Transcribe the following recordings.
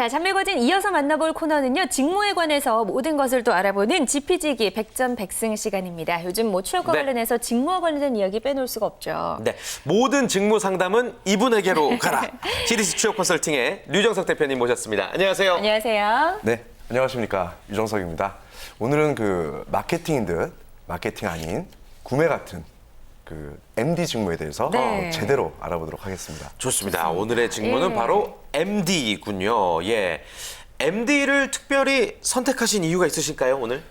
자, 잔매거진 이어서 만나볼 코너는요. 직무에 관해서 모든 것을 또 알아보는 지피지기 백전백승 시간입니다. 요즘 뭐 취업과 네. 관련해서 직무와 관련된 이야기 빼놓을 수가 없죠. 네, 모든 직무 상담은 이분에게로 가라. CDC 취업 컨설팅의 류정석 대표님 모셨습니다. 안녕하세요. 안녕하세요. 네, 안녕하십니까 유정석입니다. 오늘은 그 마케팅인 듯 마케팅 아닌 구매 같은 그 MD 직무에 대해서 네. 어, 제대로 알아보도록 하겠습니다. 좋습니다. 오늘의 직무는 예. 바로 MD군요. 예. MD를 특별히 선택하신 이유가 있으실까요, 오늘?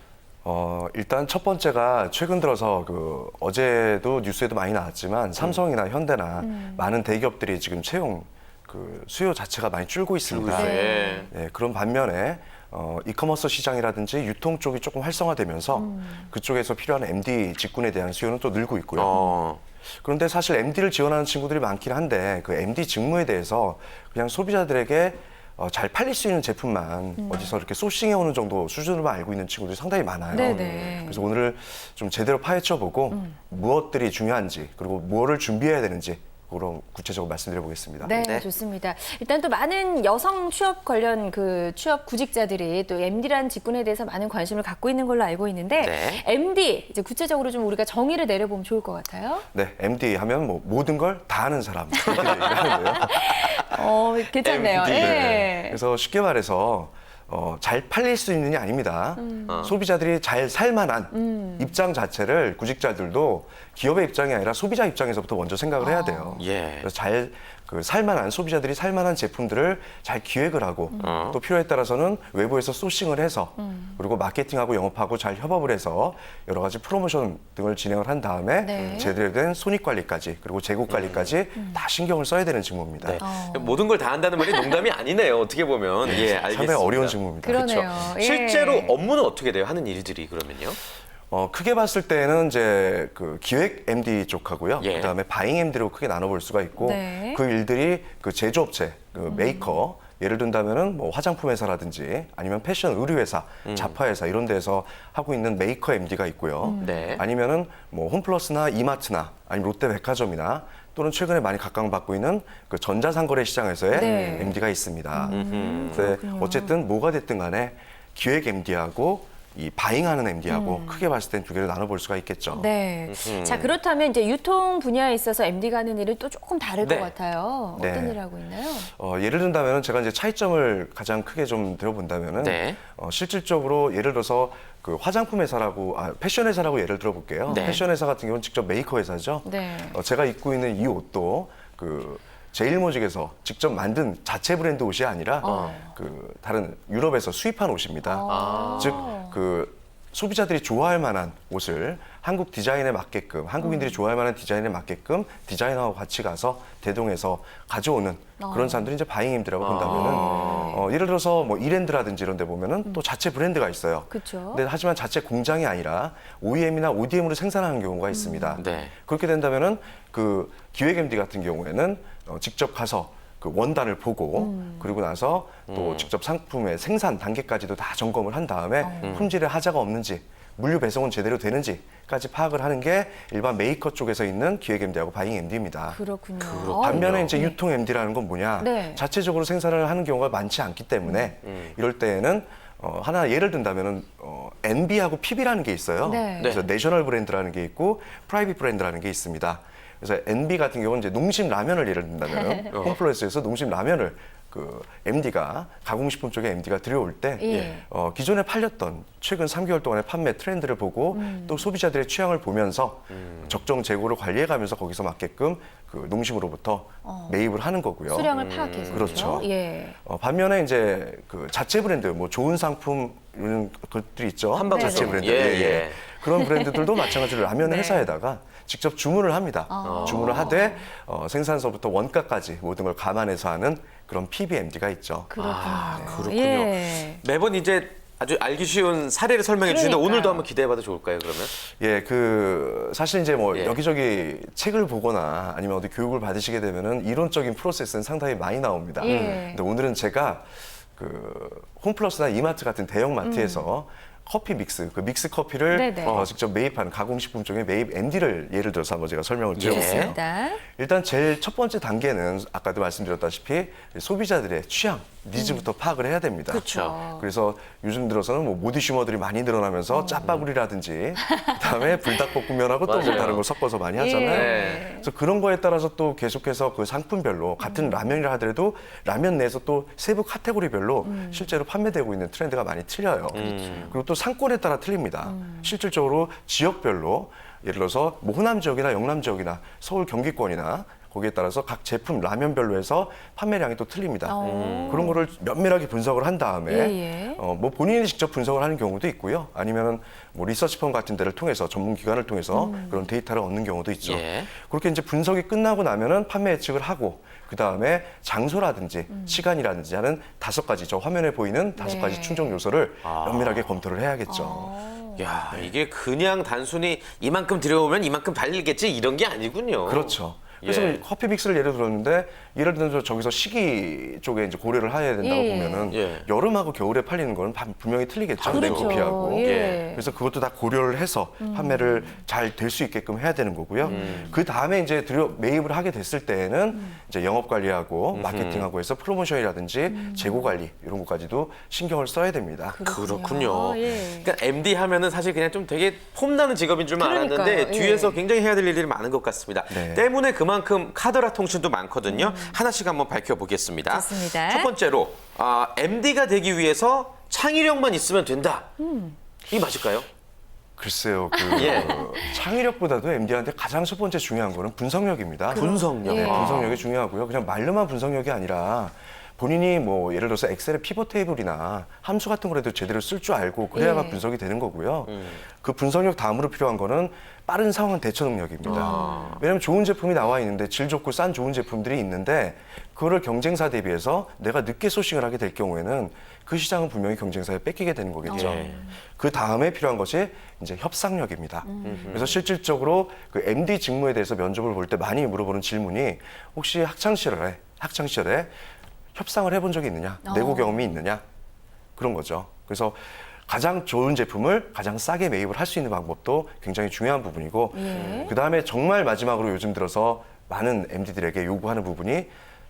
어, 일단 첫 번째가 최근 들어서 그 어제도 뉴스에도 많이 나왔지만 삼성이나 현대나 많은 대기업들이 지금 채용 그 수요 자체가 많이 줄고 있습니다. 네. 예, 그런 반면에 어, 이커머스 시장이라든지 유통 쪽이 조금 활성화되면서 그쪽에서 필요한 MD 직군에 대한 수요는 또 늘고 있고요. 어, 그런데 사실 MD를 지원하는 친구들이 많긴 한데 그 MD 직무에 대해서 그냥 소비자들에게 어, 잘 팔릴 수 있는 제품만 어디서 이렇게 소싱해 오는 정도 수준으로만 알고 있는 친구들이 상당히 많아요. 네네. 그래서 오늘 좀 제대로 파헤쳐보고 무엇들이 중요한지 그리고 무엇을 준비해야 되는지 그런 구체적으로 말씀드려 보겠습니다. 네, 네. 좋습니다. 일단 또 많은 여성 취업 관련 그 취업 구직자들이 또 MD라는 직군에 대해서 많은 관심을 갖고 있는 걸로 알고 있는데 네. MD 이제 구체적으로 좀 우리가 정의를 내려보면 좋을 것 같아요. 네, MD 하면 뭐 모든 걸 다 아는 사람. 어, 괜찮네요. MD. 예. 그래서 쉽게 말해서 어, 잘 팔릴 수 있느냐 아닙니다. 어. 소비자들이 잘 살만한 입장 자체를 구직자들도 기업의 입장이 아니라 소비자 입장에서부터 먼저 생각을 해야 돼요. 예. 그래서 잘 그 살만한 소비자들이 살만한 제품들을 잘 기획을 하고 어. 또 필요에 따라서는 외부에서 소싱을 해서 그리고 마케팅하고 영업하고 잘 협업을 해서 여러 가지 프로모션 등을 진행을 한 다음에 네. 제대로 된 손익 관리까지 그리고 재고 관리까지 다 신경을 써야 되는 직무입니다. 네. 모든 걸 다 한다는 말이 농담이 아니네요. 어떻게 보면. 예, 알겠습니다. 상당히 어려운 직무입니다. 그러네요. 그렇죠. 예. 실제로 업무는 어떻게 돼요? 하는 일들이 그러면요? 어, 크게 봤을 때는 이제 그 기획 MD 쪽하고요. 예. 그다음에 바잉 MD로 크게 나눠볼 수가 있고 네. 그 일들이 그 제조업체, 그 메이커 예를 든다면은 뭐 화장품 회사라든지 아니면 패션 의류 회사, 자파 회사 이런 데서 하고 있는 메이커 MD가 있고요. 네. 아니면은 뭐 홈플러스나 이마트나 아니면 롯데백화점이나 또는 최근에 많이 각광받고 있는 그 전자상거래 시장에서의 네. MD가 있습니다. 음. 근데 어쨌든 뭐가 됐든 간에 기획 MD하고 이 바잉하는 MD하고 크게 봤을 땐 두 개를 나눠볼 수가 있겠죠. 네. 자 그렇다면 이제 유통 분야에 있어서 MD가 하는 일은 또 조금 다를 네. 것 같아요. 네. 어떤 일 하고 있나요? 어, 예를 든다면 제가 이제 차이점을 가장 크게 좀 들어본다면은 네. 어, 실질적으로 예를 들어서 그 화장품 회사라고 아, 패션 회사라고 예를 들어볼게요. 네. 패션 회사 같은 경우는 직접 메이커 회사죠. 네. 어, 제가 입고 있는 이 옷도 그 제일모직에서 직접 만든 자체 브랜드 옷이 아니라 어. 그 다른 유럽에서 수입한 옷입니다. 아. 즉 그 소비자들이 좋아할 만한 옷을 한국 디자인에 맞게끔 한국인들이 좋아할 만한 디자인에 맞게끔 디자이너하고 같이 가서 대동해서 가져오는 그런 사람들이 이제 바잉임들이라고 본다면은 어, 예를 들어서 뭐 이랜드라든지 이런 데 보면은 또 자체 브랜드가 있어요. 그쵸. 근데 하지만 자체 공장이 아니라 OEM이나 ODM으로 생산하는 경우가 있습니다. 네. 그렇게 된다면은 그 기획 MD 같은 경우에는 어, 직접 가서 그 원단을 보고 그리고 나서 또 직접 상품의 생산 단계까지도 다 점검을 한 다음에 품질에 하자가 없는지 물류 배송은 제대로 되는지까지 파악을 하는 게 일반 메이커 쪽에서 있는 기획 MD하고 바잉 MD입니다. 그렇군요. 그렇군요. 반면에 이제 유통 MD라는 건 뭐냐? 네. 자체적으로 생산을 하는 경우가 많지 않기 때문에 이럴 때에는 어, 하나 예를 든다면은 어, NB하고 PB라는 게 있어요. 네. 그래서 내셔널 브랜드라는 게 있고 프라이빗 브랜드라는 게 있습니다. 그래서 NB 같은 경우는 이제 농심 라면을 예를 든다면 홈플러스에서 농심 라면을 그 MD가 가공식품 쪽에 MD가 들여올 때 예. 어, 기존에 팔렸던 최근 3개월 동안의 판매 트렌드를 보고 음. 또 소비자들의 취향을 보면서 적정 재고를 관리해가면서 거기서 맞게끔 그 농심으로부터 매입을 하는 거고요. 어. 수량을 파악해서 그렇죠. 예. 어, 반면에 이제 그 자체 브랜드, 뭐 좋은 상품 이런 것들이 있죠. 한방 자체 배송. 브랜드. 예, 예. 그런 브랜드들도 마찬가지로 라면 네. 회사에다가 직접 주문을 합니다. 아. 주문을 하되 어, 생산서부터 원가까지 모든 걸 감안해서 하는 그런 PBMD가 있죠. 그렇군요. 아, 그렇군요. 예. 매번 이제 아주 알기 쉬운 사례를 설명해 주시는데 그러니까요. 오늘도 한번 기대해봐도 좋을까요, 그러면? 예, 그 사실 이제 뭐 예. 여기저기 책을 보거나 아니면 어디 교육을 받으시게 되면은 이론적인 프로세스는 상당히 많이 나옵니다. 예. 근데 오늘은 제가 그 홈플러스나 이마트 같은 대형 마트에서 커피 믹스, 그 믹스 커피를 네네. 어, 직접 매입하는 가공식품 쪽에 매입 MD를 예를 들어서 한번 제가 설명을 드려볼게요. 좋습니다. 일단 제일 첫 번째 단계는 아까도 말씀드렸다시피 소비자들의 취향, 니즈부터 파악을 해야 됩니다. 그렇죠. 그래서 요즘 들어서는 뭐 모디슈머들이 많이 늘어나면서 짜파구리라든지 그다음에 불닭볶음면하고 또 뭐 맞아요. 다른 걸 섞어서 많이 예. 하잖아요. 네. 그래서 그런 거에 따라서 또 계속해서 그 상품별로 같은 라면이라 하더라도 라면 내에서 또 세부 카테고리별로 실제로 판매되고 있는 트렌드가 많이 틀려요. 그리고 또 상권에 따라 틀립니다. 실질적으로 지역별로 예를 들어서 뭐 호남 지역이나 영남 지역이나 서울 경기권이나 거기에 따라서 각 제품 라면별로 해서 판매량이 또 틀립니다. 어. 그런 거를 면밀하게 분석을 한 다음에 예, 예. 어, 뭐 본인이 직접 분석을 하는 경우도 있고요. 아니면은 뭐 리서치펌 같은 데를 통해서 전문 기관을 통해서 음. 그런 데이터를 얻는 경우도 있죠. 예. 그렇게 이제 분석이 끝나고 나면은 판매 예측을 하고 그 다음에 장소라든지 음. 시간이라든지 하는 다섯 가지 저 화면에 보이는 다섯 네. 가지 충족 요소를 아. 면밀하게 검토를 해야겠죠. 어. 야, 이게 그냥 단순히 이만큼 들여오면 이만큼 달리겠지 이런 게 아니군요. 그렇죠. 그래서 예. 커피 믹스를 예를 들었는데 예를 들어서 저기서 시기 쪽에 이제 고려를 해야 된다고 예. 보면은 예. 여름하고 겨울에 팔리는 거는 바- 분명히 틀리겠죠. 그렇죠. 냉커피하고. 예. 그래서 그것도 다 고려를 해서 판매를 잘 될 수 있게끔 해야 되는 거고요. 음. 그 다음에 이제 들여 매입을 하게 됐을 때에는 이제 영업 관리하고 마케팅하고 해서 프로모션이라든지 재고 관리 이런 것까지도 신경을 써야 됩니다. 그렇군요. 예. 그러니까 MD 하면은 사실 그냥 좀 되게 폼나는 직업인 줄만 그러니까요. 알았는데 예. 뒤에서 굉장히 해야 될 일들이 많은 것 같습니다. 네. 때문에 그만 큼 카더라 통신도 많거든요. 하나씩 한번 밝혀보겠습니다. 음. 좋습니다. 첫 번째로 아, MD가 되기 위해서 창의력만 있으면 된다. 음. 이 맞을까요? 글쎄요, 그 예. 창의력보다도 MD한테 가장 첫 번째 중요한 거는 분석력입니다. 분석력. 네, 예. 분석력이 중요하고요. 그냥 말로만 분석력이 아니라 본인이 뭐 예를 들어서 엑셀의 피벗 테이블이나 함수 같은 거라도 제대로 쓸 줄 알고 그래야만 예. 분석이 되는 거고요. 음. 그 분석력 다음으로 필요한 거는 빠른 상황 대처 능력입니다. 아. 왜냐하면 좋은 제품이 나와 있는데 질 좋고 싼 좋은 제품들이 있는데 그거를 경쟁사 대비해서 내가 늦게 소싱을 하게 될 경우에는 그 시장은 분명히 경쟁사에 뺏기게 되는 거겠죠. 예. 그 다음에 필요한 것이 이제 협상력입니다. 음. 그래서 실질적으로 그 MD 직무에 대해서 면접을 볼 때 많이 물어보는 질문이 혹시 학창 시절에 학창 시절에 협상을 해본 적이 있느냐, 내고 어. 경험이 있느냐 그런 거죠. 그래서 가장 좋은 제품을 가장 싸게 매입을 할 수 있는 방법도 굉장히 중요한 부분이고 예. 그 다음에 정말 마지막으로 요즘 들어서 많은 MD들에게 요구하는 부분이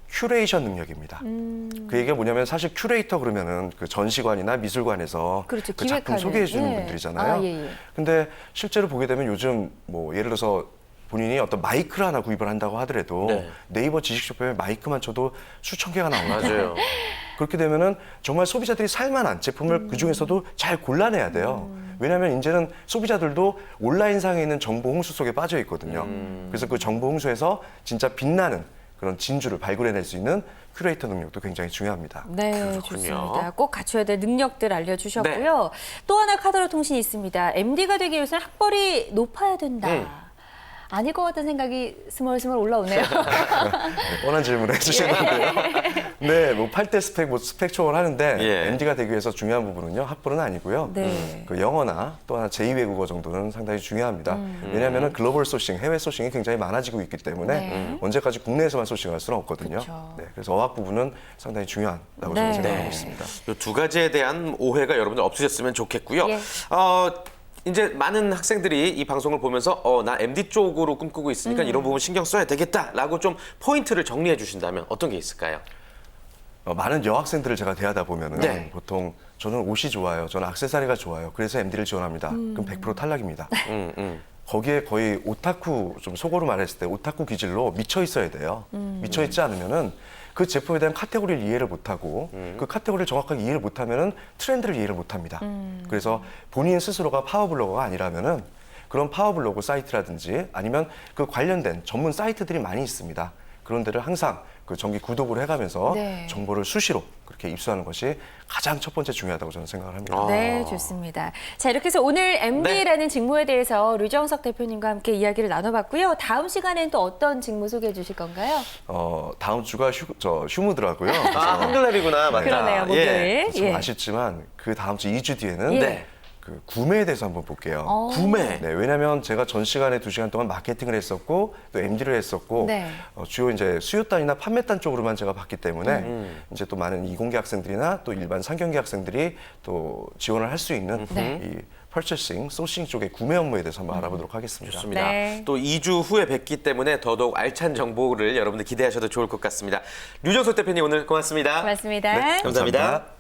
큐레이션 능력입니다. 음. 그 얘기가 뭐냐면 사실 큐레이터 그러면은 그 전시관이나 미술관에서 그렇죠. 그 작품. 소개해 주는 예. 분들이잖아요. 아, 예, 예. 근데 실제로 보게 되면 요즘 뭐 예를 들어서 본인이 어떤 마이크를 하나 구입을 한다고 하더라도 네. 네이버 지식쇼핑에 마이크만 쳐도 수천 개가 나옵니다. 맞아요. 그렇게 되면은 정말 소비자들이 살만한 제품을 음. 그 중에서도 잘 골라내야 돼요. 왜냐하면 이제는 소비자들도 온라인상에 있는 정보 홍수 속에 빠져 있거든요. 음. 그래서 그 정보 홍수에서 진짜 빛나는 그런 진주를 발굴해낼 수 있는 큐레이터 능력도 굉장히 중요합니다. 네, 그렇군요. 좋습니다. 꼭 갖춰야 될 능력들 알려주셨고요. 네. 또 하나 카더라 통신이 있습니다. MD가 되기 위해서는 학벌이 높아야 된다. 음. 아닐 것 같은 생각이 스멀스멀 올라오네요. 네, 뻔한 질문을 해주셨는데요. 네, 뭐 8대 스펙, 뭐 스펙 초월 하는데 예. MD가 되기 위해서 중요한 부분은요, 학벌은 아니고요. 네. 그 영어나 또 하나 제2외국어 정도는 상당히 중요합니다. 음. 왜냐하면 글로벌 소싱, 해외 소싱이 굉장히 많아지고 있기 때문에 네. 언제까지 국내에서만 소싱할 수는 없거든요. 그쵸. 네, 그래서 어학 부분은 상당히 중요하다고 네. 저는 생각하고 네. 있습니다. 이두 가지에 대한 오해가 여러분들 없으셨으면 좋겠고요. 예. 어, 이제 많은 학생들이 이 방송을 보면서 어, 나 MD 쪽으로 꿈꾸고 있으니까 음. 이런 부분 신경 써야 되겠다라고 좀 포인트를 정리해 주신다면 어떤 게 있을까요? 어, 많은 여학생들을 제가 대하다 보면은 네. 보통 저는 옷이 좋아요, 저는 액세서리가 좋아요. 그래서 MD를 지원합니다. 그럼 100% 탈락입니다. 음, 음. 거기에 거의 오타쿠 좀 속어로 말했을 때 오타쿠 기질로 미쳐 있어야 돼요. 미쳐 있지 않으면은 그 제품에 대한 카테고리를 이해를 못하고 그 카테고리를 정확하게 이해를 못하면은 트렌드를 이해를 못합니다. 그래서 본인 스스로가 파워블로거가 아니라면은 그런 파워블로그 사이트라든지 아니면 그 관련된 전문 사이트들이 많이 있습니다. 그런 데를 항상 그 정기 구독을 해가면서 네. 정보를 수시로 그렇게 입수하는 것이 가장 첫 번째 중요하다고 저는 생각을 합니다. 아. 네, 좋습니다. 자, 이렇게 해서 오늘 MD라는 직무에 대해서 류정석 대표님과 함께 이야기를 나눠봤고요. 다음 시간에는 또 어떤 직무 소개해 주실 건가요? 어, 다음 주가 휴, 저 휴무더라고요. 아, 한글날이구나. 맞다. 그러네요, 목요일. 예. 좀 예. 아쉽지만 그 다음 주 2주 뒤에는 예. 네. 그그 구매에 대해서 한번 볼게요. 어. 구매. 네, 왜냐하면 제가 전 시간에 두 시간 동안 마케팅을 했었고 또 MD를 했었고 네. 어, 주요 이제 수요단이나 판매단 쪽으로만 제가 봤기 때문에 음. 이제 또 많은 이공계 학생들이나 또 일반 상경계 학생들이 또 지원을 할 수 있는 네. 이 purchasing, 소싱 쪽의 구매 업무에 대해서 한번 알아보도록 하겠습니다. 좋습니다. 네. 또 2주 후에 뵙기 때문에 더더욱 알찬 정보를 여러분들 기대하셔도 좋을 것 같습니다. 류정석 대표님 오늘 고맙습니다. 고맙습니다. 네, 감사합니다. 감사합니다.